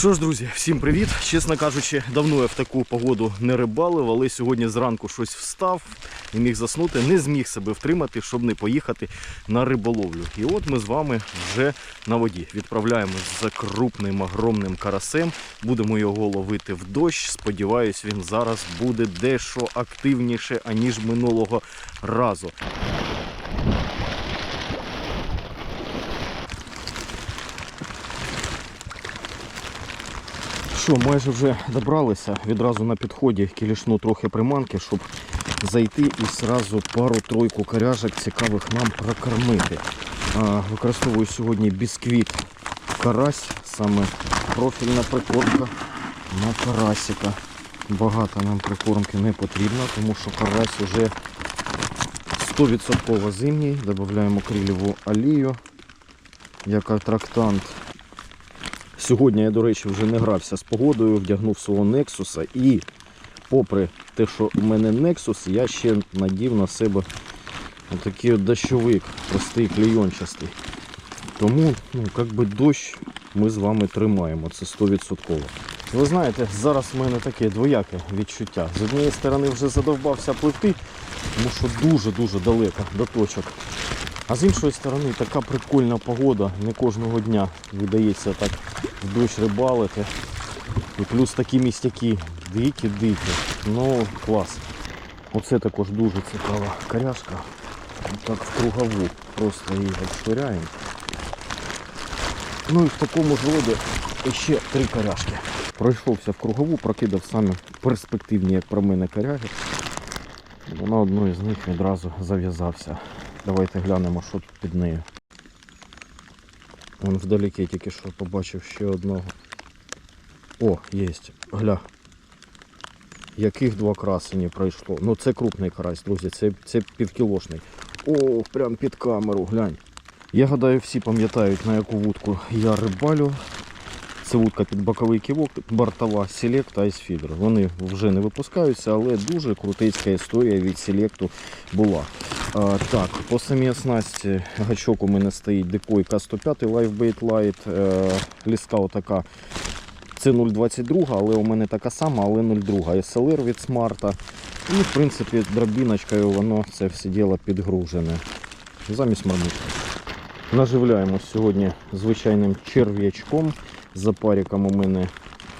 Що ж, друзі, всім привіт. Чесно кажучи, давно я в таку погоду не рибалив, але сьогодні зранку щось встав і міг заснути, не зміг себе втримати, щоб не поїхати на риболовлю. І от ми з вами вже на воді. Відправляємось за крупним огромним карасем. Будемо його ловити в дощ. Сподіваюсь, він зараз буде дещо активніше, аніж минулого разу. Що, майже вже добралися. Відразу на підході кілішну трохи приманки, щоб зайти і зразу пару-тройку коряжок цікавих нам прокормити. Використовую сьогодні бісквіт карась, саме профільна прикормка на карасика. Багато нам прикормки не потрібно, тому що карась вже 100% зимній. Додаємо криліву олію як атрактант. Сьогодні я, до речі, вже не грався з погодою, вдягнув свого Нексуса і, попри те, що у мене Nexus, я ще надів на себе такий дощовик, простий клейончастий. Тому, ну, як би дощ ми з вами тримаємо, це 100%. Ви знаєте, зараз в мене таке двояке відчуття. З однієї сторони вже задовбався пливти, тому що дуже-дуже далеко до точок. А з іншої сторони така прикольна погода, не кожного дня видається так в дощ рибалити. І плюс такі містяки дикі-дикі. Ну, клас. Оце також дуже цікава коряшка. Так в кругову. Просто її відшвиряємо. Ну і в такому ж роді ще три коряшки. Пройшовся в кругову, прокидав саме перспективні, як про мене коряги. На одну із них відразу зав'язався. Давайте глянемо, що тут під нею. Вон вдалеке тільки що побачив ще одного. О, є. Гля. Яких два красені пройшло. Ну це крупний карась, друзі, це, це півкілошний. О, прям під камеру, глянь. Я гадаю, всі пам'ятають, на яку вудку я рибалю. Це вудка під боковий ківок, бортова Select Ice Feeder. Вони вже не випускаються, але дуже крутицька історія від Select була. Так, по самій оснасті гачок у мене стоїть Decoy K105 Lifebait Light. Ліска отака. Це 0,22, але у мене така сама, але 0,2. SLR від смарта. І в принципі дробіночкою воно це все діло підгружене. Замість мармутки. Наживляємось сьогодні звичайним черв'ячком. З запариком у мене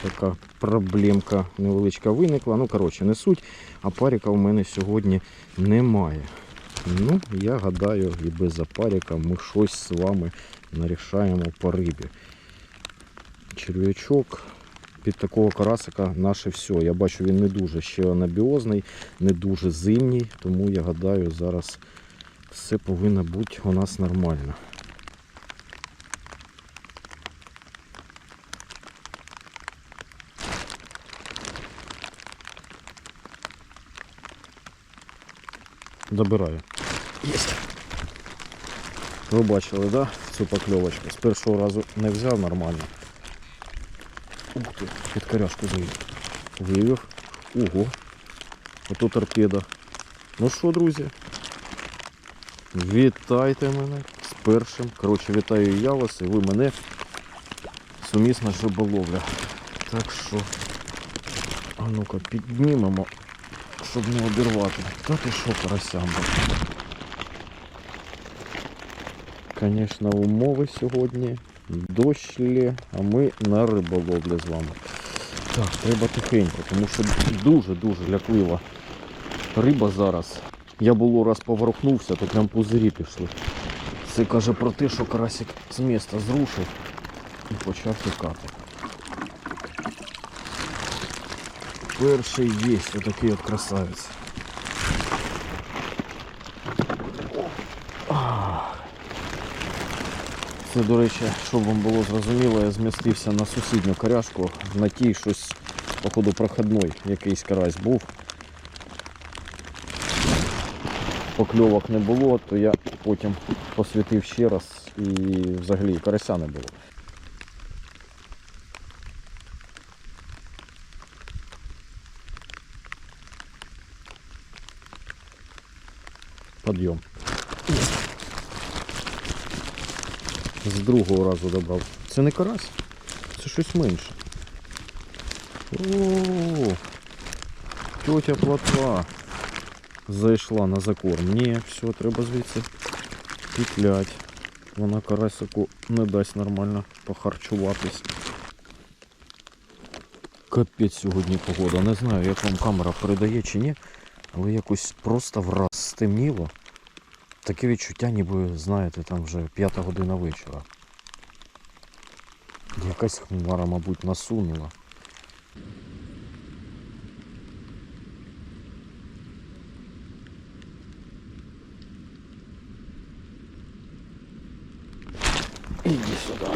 така проблемка невеличка виникла. Ну, коротше, не суть, а паріка у мене сьогодні немає. Ну, я гадаю, і без запаріка ми щось з вами нарішаємо по рибі. Черв'ячок під такого карасика наше все. Я бачу, він не дуже ще анабіозний, не дуже зимній, тому я гадаю, зараз все повинно бути у нас нормально. Добираю. Єсть. Ви бачили, да? Цю покльовочку. З першого разу не взяв нормально. Ух ти, під коряшку завів. Вивів. Ого. Ото торпеда. Ну що, друзі? Вітайте мене з першим. Коротше, вітаю я вас, і ви мене. Сумісна риболовля. Так що, а ну-ка, піднімемо, щоб не обірвати. Та ти що, карасямба? Звісно, умови сьогодні. Дощ лє, а ми на риболовлі з вами. Так, треба тихенько, тому що дуже-дуже ляклива риба зараз. Я було раз поворухнувся, то прям пузирі пішли. Це каже про те, що карасик з міста зрушив і почав тікати. Перший є отакий от красавець. Це, до речі, щоб вам було зрозуміло, я змістився на сусідню коряшку, на тій щось, походу, проходной якийсь карась був. Покльовок не було, то я потім посвітив ще раз і взагалі карася не було. Подйом. З другого разу добрав. Це не карась, це щось менше. О, тетя плотва зайшла на закорм. Ні, все, треба звідси петлять. Вона карасику не дасть нормально похарчуватись. Капець сьогодні погода. Не знаю, як вам камера передає чи ні, але якось просто враз стемніло. Таке відчуття, ніби, знаєте, там вже п'ята година вечора. Якась хмара, мабуть, насунула. Іди сюди.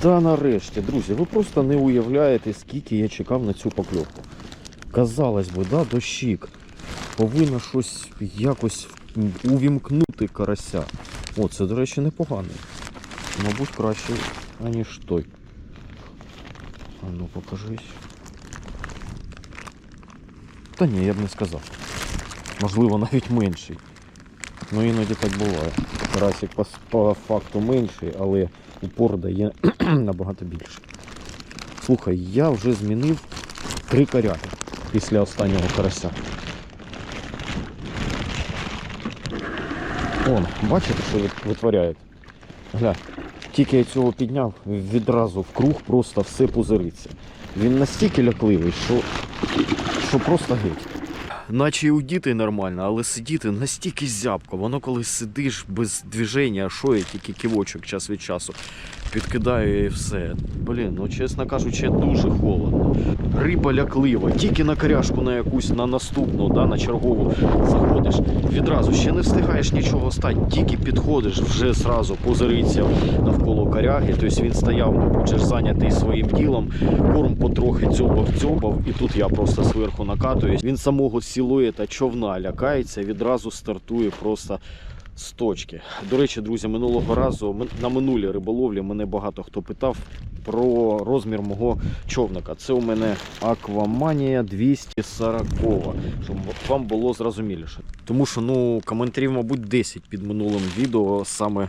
Та нарешті, друзі, ви просто не уявляєте, скільки я чекав на цю покльовку. Казалось би, да, дощик. Повинно щось якось увімкнути карася. О, це, до речі, непоганий. Мабуть, краще, аніж той. А ну покажись. Та ні, я б не сказав. Можливо, навіть менший. Ну іноді так буває. Карасик по, по факту менший, але упор дає набагато більше. Слухай, я вже змінив три коряги після останнього карася. Вон, бачите, що вит- витворяє? Гля, тільки я цього підняв, відразу в круг просто все пузириться. Він настільки лякливий, що, що просто геть. Наче і діти нормально, але сидіти настільки зябко. Воно коли сидиш без движення, що я тільки кивочок час від часу підкидаю і все. Блін, ну чесно кажучи, дуже холодно. Риба ляклива, тільки на коряшку на якусь на наступну, да, на чергову заходиш. Відразу ще не встигаєш нічого стати, тільки підходиш, вже зразу позириться навколо коряги. Тобто він стояв, мабуть, зайнятий своїм ділом, корм потрохи дзьобав, і тут я просто зверху накатуюсь. Він самого силуета човна лякається, відразу стартує просто з точки. До речі, друзі, минулого разу на минулій риболовлі мене багато хто питав про розмір мого човника. Це у мене Акваманія 240, щоб вам було зрозуміліше. Тому що ну, коментарів, мабуть, 10 під минулим відео саме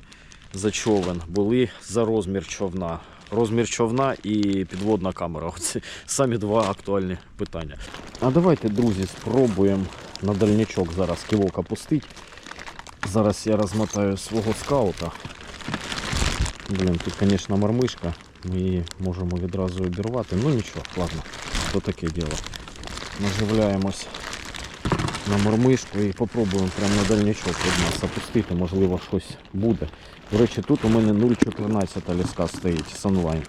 за човен були за розмір човна. Розмір човна і підводна камера. Оце самі два актуальні питання. А давайте, друзі, спробуємо на дальнячок зараз ківок опустити. Зараз я розмотаю свого скаута. Блін, тут, звісно, мармишка. Ми її можемо відразу обірвати. Ну нічого, ладно, то таке діло. Наживляємось на мормишку і попробуємо прямо на дальнячок від нас опустити, можливо, щось буде. До речі, тут у мене 0,14 ліска стоїть Sunline.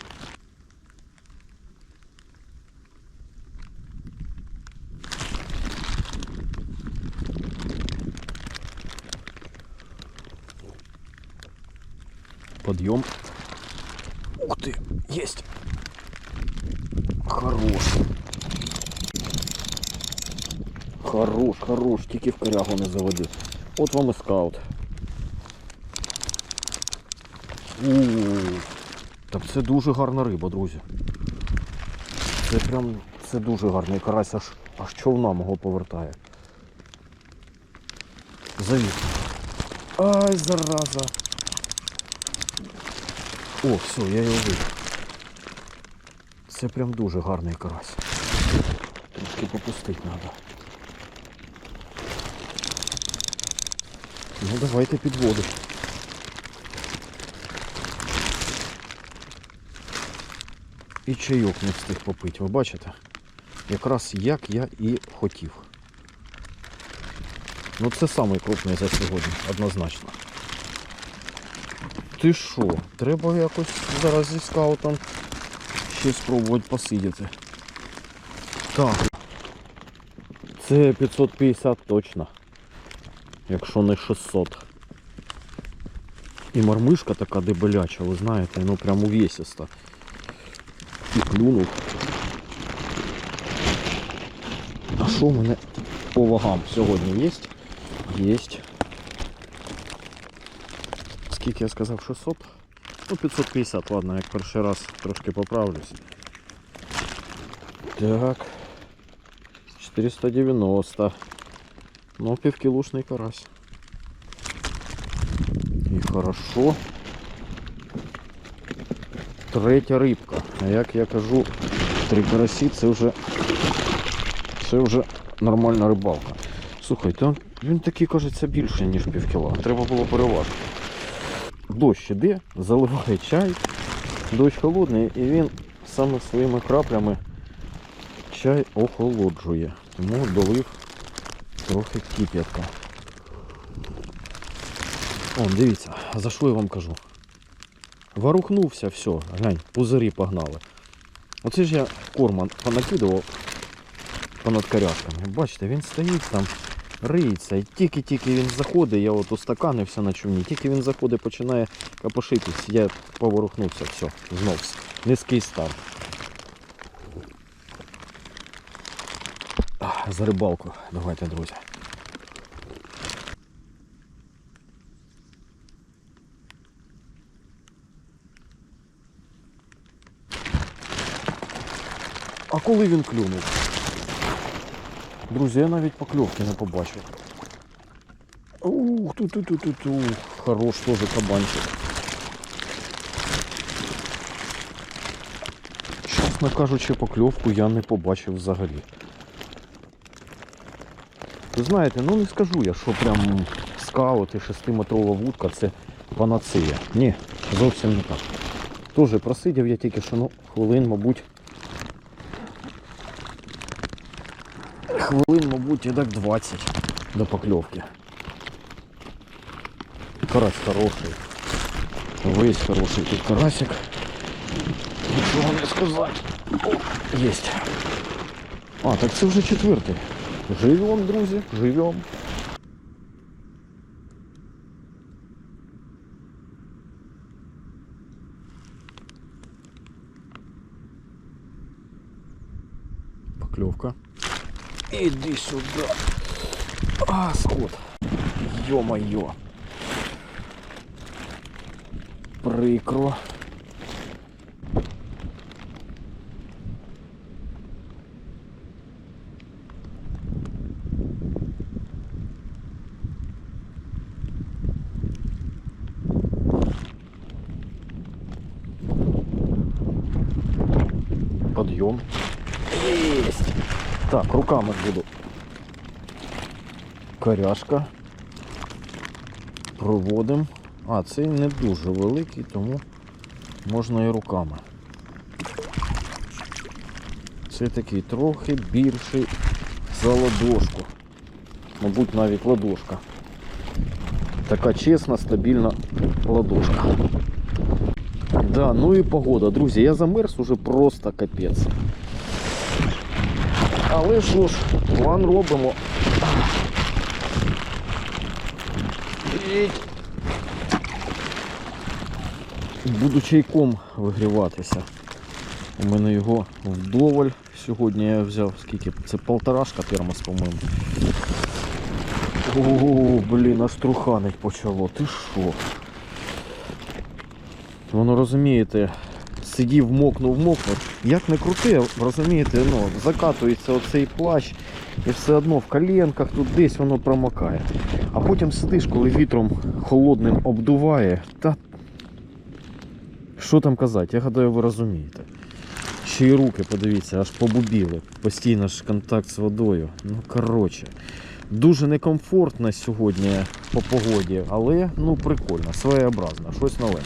Подъем. Ух ты, есть. Хорош. Хорош, хорош, тільки в корягу не заводив. От вам і скаут. У, Так це дуже гарна риба, друзі. Це прям це дуже гарний карась, аж, аж човна мого повертає. Завіс. Ай, зараза. О, все, я його вивів. Це прям дуже гарний карась. Трошки попустити треба. Ну давайте підводу. І чайок не встиг попити, ви бачите? Якраз як я і хотів. Ну це самий крупний за сьогодні, однозначно. Ти що? Треба якось зараз зі скаутом ще спробувати посидіти. Так. Це 550 точно. Якщо не 600. І мармишка така дебеляча, ви знаєте, ну прям увесиста. І клюнув. А що в мене по вагам сьогодні є? Є. Скільки я сказав 600? Ну 550, ладно, як перший раз трошки поправлюсь. Так. 490. Ну, півкілушний карась. І хорошо. Третя рибка. А як я кажу, Три карасі це вже це вже нормальна рибалка. Слухай, там він такий кажеться більше, ніж пів кіла. Треба було переважити. Дощ іде, заливає чай, дощ холодний, і він саме своїми краплями чай охолоджує. Тому долив трохи кип'ятка. О, дивіться, за що я вам кажу? Ворухнувся, все, глянь, пузирі погнали. Оце ж я корма понакидував понад коряшками. Бачите, він стоїть там, риється. І тільки-тільки він заходить, я от устаканився на човні, тільки він заходить, починає капошитись, я поворухнувся, все, знов. Низький старт. За рибалку. Давайте, друзі. А коли він клюнув? Друзі, я навіть покльовки не побачив. Ух, тут, тут, тут, ух, хорош теж кабанчик. Чесно кажучи, покльовку я не побачив взагалі. Ви знаєте, ну не скажу я, що прям скаут і 6-метрова вудка це панацея. Ні, зовсім не так. Тоже просидів я тільки що ну, хвилин, мабуть. Хвилин, мабуть, і так 20 до покльовки. Карась хороший. Весь хороший тут карасик. Нічого не сказати. О, єсть. А, так це вже четвертий. Живем, друзі, живем. Иди сюда. А, сход. Ё-моё. Прикро. Подъем. Есть. Так, руками буду. Коряшка. Проводимо. А, цей не дуже великий, тому можна і руками. Це такий трохи більший за ладошку. Мабуть, навіть ладошка. Така чесна, стабільна ладошка. Да, ну і погода, друзі, я замерз уже просто капець. Але що ж, план робимо. Буду чайком вигріватися. У мене його вдоволь. Сьогодні я взяв скільки? Це полторашка термос, по-моєму. О, блін, аж труханить почало. Ти що? Воно розумієте, сидів, мокнув, мокнув. Як не крути, розумієте, ну, закатується оцей плащ і все одно в коленках тут десь воно промокає. А потім сидиш, коли вітром холодним обдуває, та що там казати, я гадаю, ви розумієте. Ще й руки, подивіться, аж побубіли. Постійно ж контакт з водою. Ну, коротше. Дуже некомфортно сьогодні по погоді, але ну прикольно, своєобразно, щось новеньке.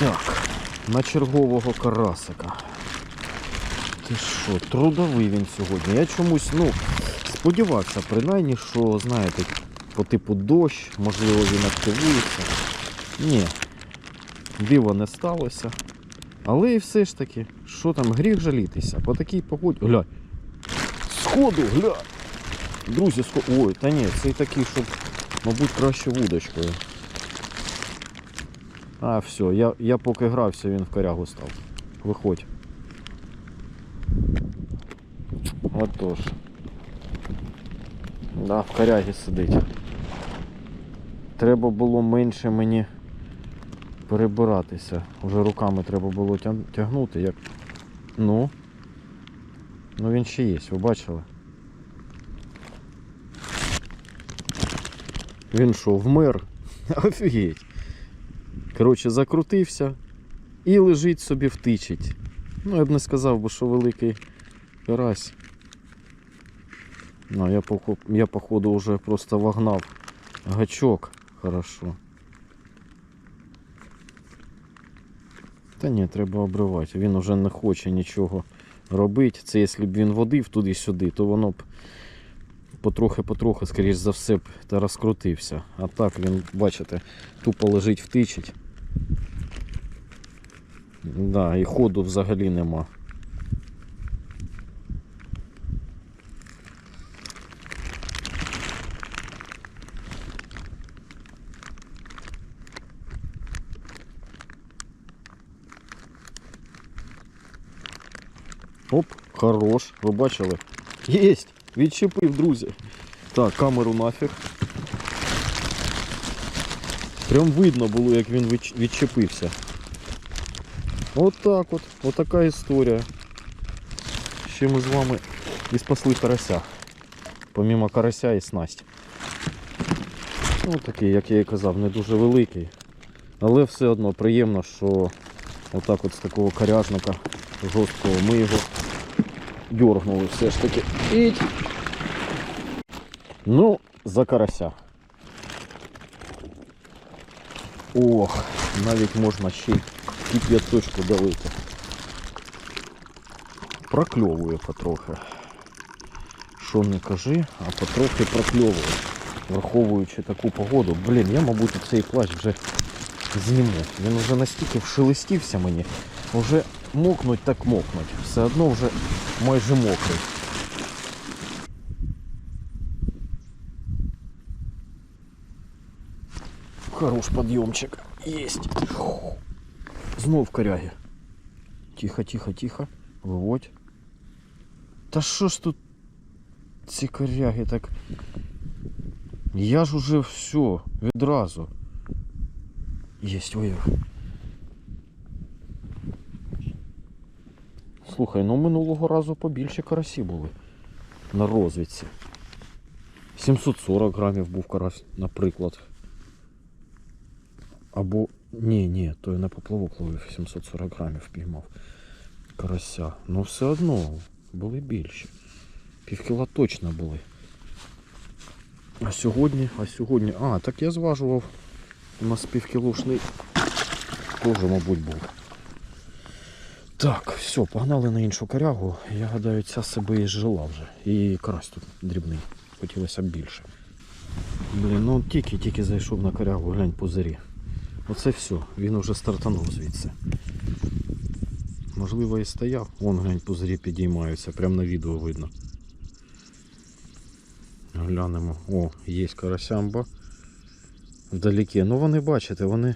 Так, на чергового карасика. Ти що, трудовий він сьогодні. Я чомусь, ну, сподівався, принаймні, що, знаєте, по типу дощ, можливо, він активується. Ні, диво не сталося. Але і все ж таки, що там, гріх жалітися, по такій погоді. Глянь. Сходу, гля. Друзі, сход... Ой, та ні, цей такий, щоб, мабуть, краще вудочкою. А, все, я, я поки грався, він в корягу став. Виходь. Отож. Да, в корягі сидить. Треба було менше мені перебиратися. Вже руками треба було тягнути, як. Ну. Ну він ще є, ви бачили? Він що, вмер? Офігеть. Коротше, закрутився і лежить собі втичить. Ну, я б не сказав, би, що великий карась. Ну, я, я походу вже просто вогнав гачок. Хорошо. Та ні, треба обривати. Він вже не хоче нічого робити. Це якщо б він водив туди-сюди, то воно б потрохи-потрохи, скоріш за все, б та розкрутився. А так він, бачите, тупо лежить втичить. Да, і ходу взагалі нема. Оп, хорош. Ви бачили? Єсть! Відчепив, друзі. Так, камеру нафіг. Прям видно було, як він відчепився. От так от. От така історія. Ще ми з вами і спасли карася. Помімо карася і снасть. Ну такий, як я і казав, не дуже великий. Але все одно приємно, що отак от з такого коряжника жорсткого ми його дьоргнули все ж таки. Іть. Ну, за карася. Ох, навіть можна ще й кип'яточку долити. Прокльовує потрохи. Що не кажи, а потрохи прокльовує. Враховуючи таку погоду. Блін, я, мабуть, цей плащ вже зніму. Він вже настільки вшелестівся мені. Вже мокнуть так мокнуть. Все одно вже майже мокрий. Хорош подъемчик. Есть. Знов коряги. Тихо, тихо, тихо. Виводь. Та що ж тут ці коряги так. Я ж уже все, відразу. Єсть, ой. Слухай, ну минулого разу побільше карасі були на розвідці. 740 грамів був карась, наприклад. Або. Ні, ні, то я на поплавок ловив 740 грамів піймав карася. Ну все одно були більші. Півкіла точно були. А сьогодні, а сьогодні. А, так я зважував. У нас півкілошний теж, мабуть, був. Так, все, погнали на іншу корягу. Я гадаю, ця себе і жила вже. І карась тут дрібний. Хотілося б більше. Блін, ну тільки-тільки зайшов на корягу, глянь пузирі. Оце все, він уже стартанув звідси. Можливо і стояв. Вон глянь, пузирі підіймаються, прямо на відео видно. Глянемо. О, є карасямба. Вдалеке. Ну вони бачите, вони,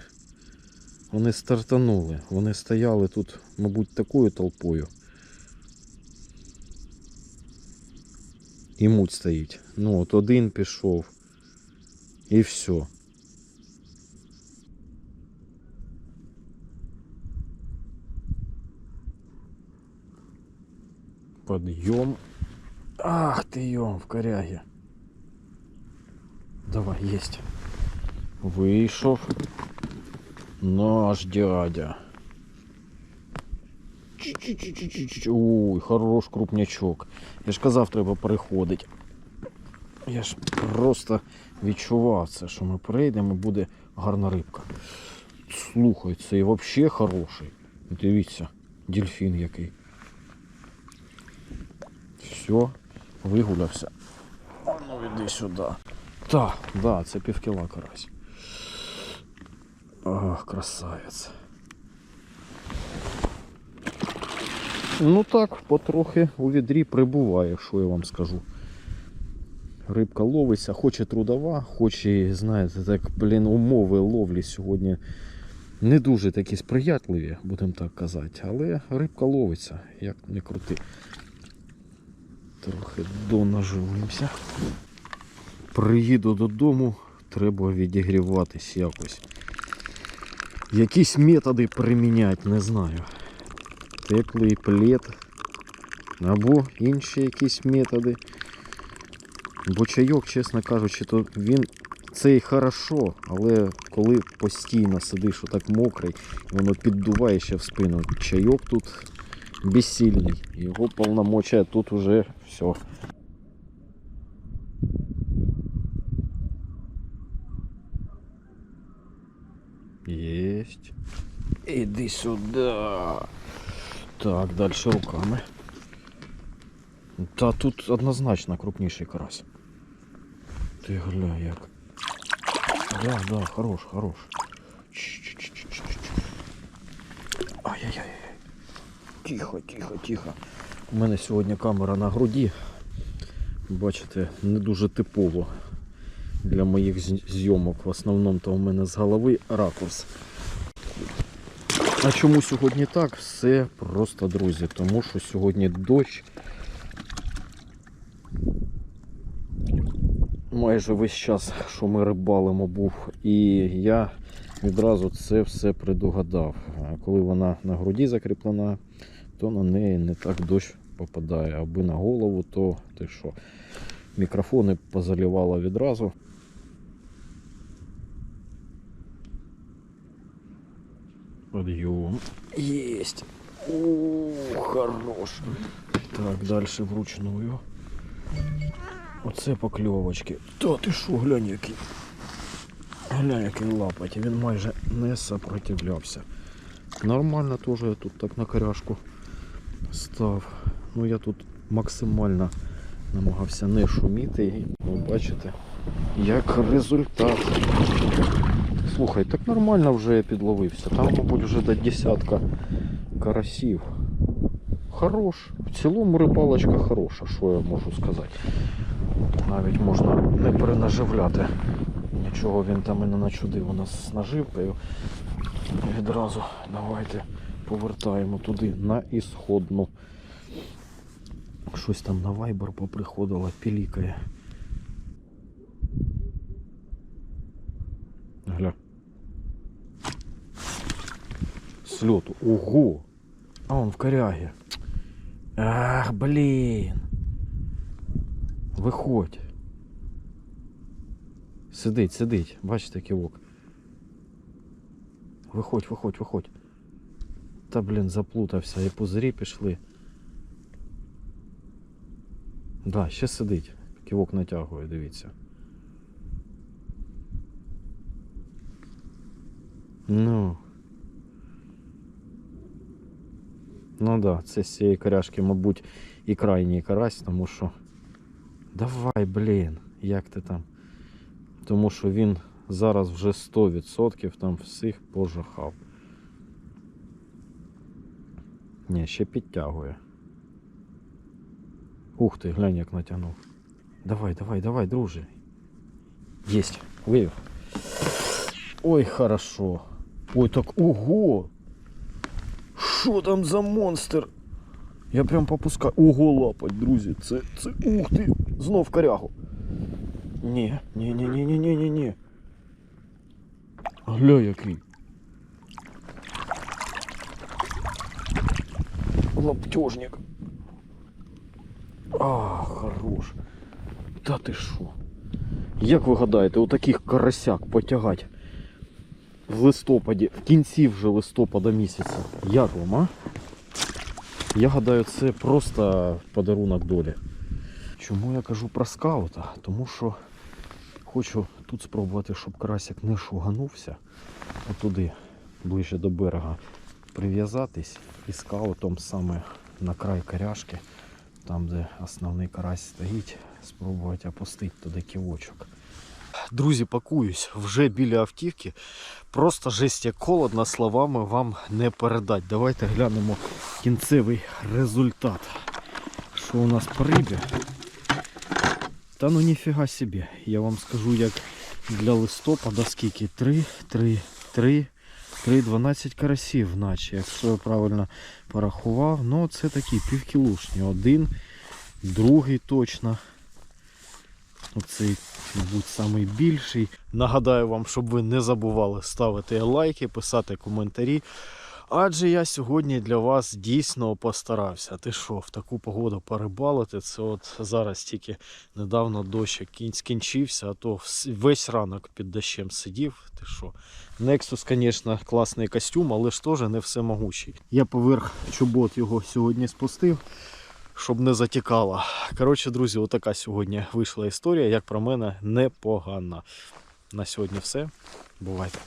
вони стартанули. Вони стояли тут, мабуть, такою толпою. І муть стоїть. Ну от один пішов. І все. Подъем. Ах ты ем в коряге. Давай, есть. Вийшов. Наш дядя. Чу-чу-чу-чу-чу-чу. Ой, хорош крупнячок. Я ж казав, треба переходити. Я ж просто відчував це, що ми перейдемо і буде гарна рибка. Слухай, це і взагалі хороший. Дивіться, дельфін який. Все, вигулявся. А ну іди сюди. Так, да, це півкіла карась. Ах, красавець. Ну так, потрохи у відрі прибуває, що я вам скажу. Рибка ловиться, хоч і трудова, хоч і, знаєте, так, блін, умови ловлі сьогодні не дуже такі сприятливі, будемо так казати. Але рибка ловиться, як не крути. Трохи донаживаємося. Приїду додому, треба відігріватись якось. Якісь методи приміняти, не знаю. Теплий плед. Або інші якісь методи. Бо чайок, чесно кажучи, то він це хорошо, але коли постійно сидиш отак мокрий, воно піддуває ще в спину. Чайок тут безсильний. Його повномочия тут уже все. Есть. Иди сюда. Так, дальше руками. Та тут однозначно крупніший карась. Ти гля як. Да, да, хорош, хорош. Ай-яй-яй. Тихо, тихо, тихо. У мене сьогодні камера на груді. Бачите, не дуже типово для моїх зйомок. В основному то у мене з голови ракурс. А чому сьогодні так? Все просто, друзі, тому що сьогодні дощ. Майже весь час, що ми рибалимо, був. І я відразу це все предугадав. Коли вона на груді закріплена, то на неї не так дощ попадає. Аби на голову, то ти що? Мікрофони позалівало відразу. Подъем. Есть. О, хорош. Так, дальше вручную. Оце покльовочки. Та ти що, глянь який. Глянь який лапать. Він майже не сопротивлявся. Нормально теж я тут так на коряшку став. Ну я тут максимально намагався не шуміти. І ви бачите, як результат. Слухай, так нормально вже я підловився. Там, мабуть, вже до десятка карасів. Хорош. В цілому рибалочка хороша, що я можу сказати. Навіть можна не перенаживляти. Нічого він там і не начудив у нас з наживкою. Відразу давайте повертаємо туди на ісходну. Щось там на вайбер поприходило, пілікає. Гля. Сльоту. Ого! А он в коряге. Ах, блін. Виходь. Сидить, сидить. Бачите, кивок. Виходь, виходь, виходь. Та, блін, заплутався, і пузирі пішли. Да, ще сидить. Кивок натягує, дивіться. Ну. Ну да, це з цієї коряшки, мабуть, і крайній карась, тому що. Давай, блін, як ти там? Тому що він зараз вже 100% там всіх пожахав. Ні, ще підтягує. Ух ти, глянь, як натягнув. Давай, давай, давай, друже. Єсть, вивів. Ой, хорошо. Ой, так ого! Що там за монстр? Я прям попускаю. Ого, лапать, друзі. Це, це, ух ти! Знов корягу. Ні, ні, ні, ні, ні, ні, ні, ні. Гля який. Лаптежник. А, хорош. Та ти що? Як ви гадаєте, отаких карасяк потягать в листопаді, в кінці вже листопада місяця. Як вам, а? Я гадаю, це просто подарунок долі. Чому я кажу про скаута? Тому що хочу тут спробувати, щоб карасик не шуганувся отуди, ближче до берега, прив'язатись і скаутом саме на край коряшки, там де основний карась стоїть, спробувати опустити туди ківочок. Друзі, пакуюсь вже біля автівки. Просто жесть як холодно, словами вам не передать. Давайте глянемо кінцевий результат. Що у нас по? Та ну ніфіга собі. Я вам скажу, як для листопада скільки? 3, 3, 3, 3, 12 карасів, наче, якщо я правильно порахував. Ну, це такі півкілушні. Один, другий точно. Оцей, мабуть, самий більший. Нагадаю вам, щоб ви не забували ставити лайки, писати коментарі. Адже я сьогодні для вас дійсно постарався. Ти що, в таку погоду порибалити? Це от зараз тільки недавно дощ кін- скінчився, а то весь ранок під дощем сидів. Ти що? Nexus, звісно, класний костюм, але ж теж не всемогучий. Я поверх чобот його сьогодні спустив, щоб не затікало. Коротше, друзі, отака сьогодні вийшла історія, як про мене, непогана. На сьогодні все. Бувайте.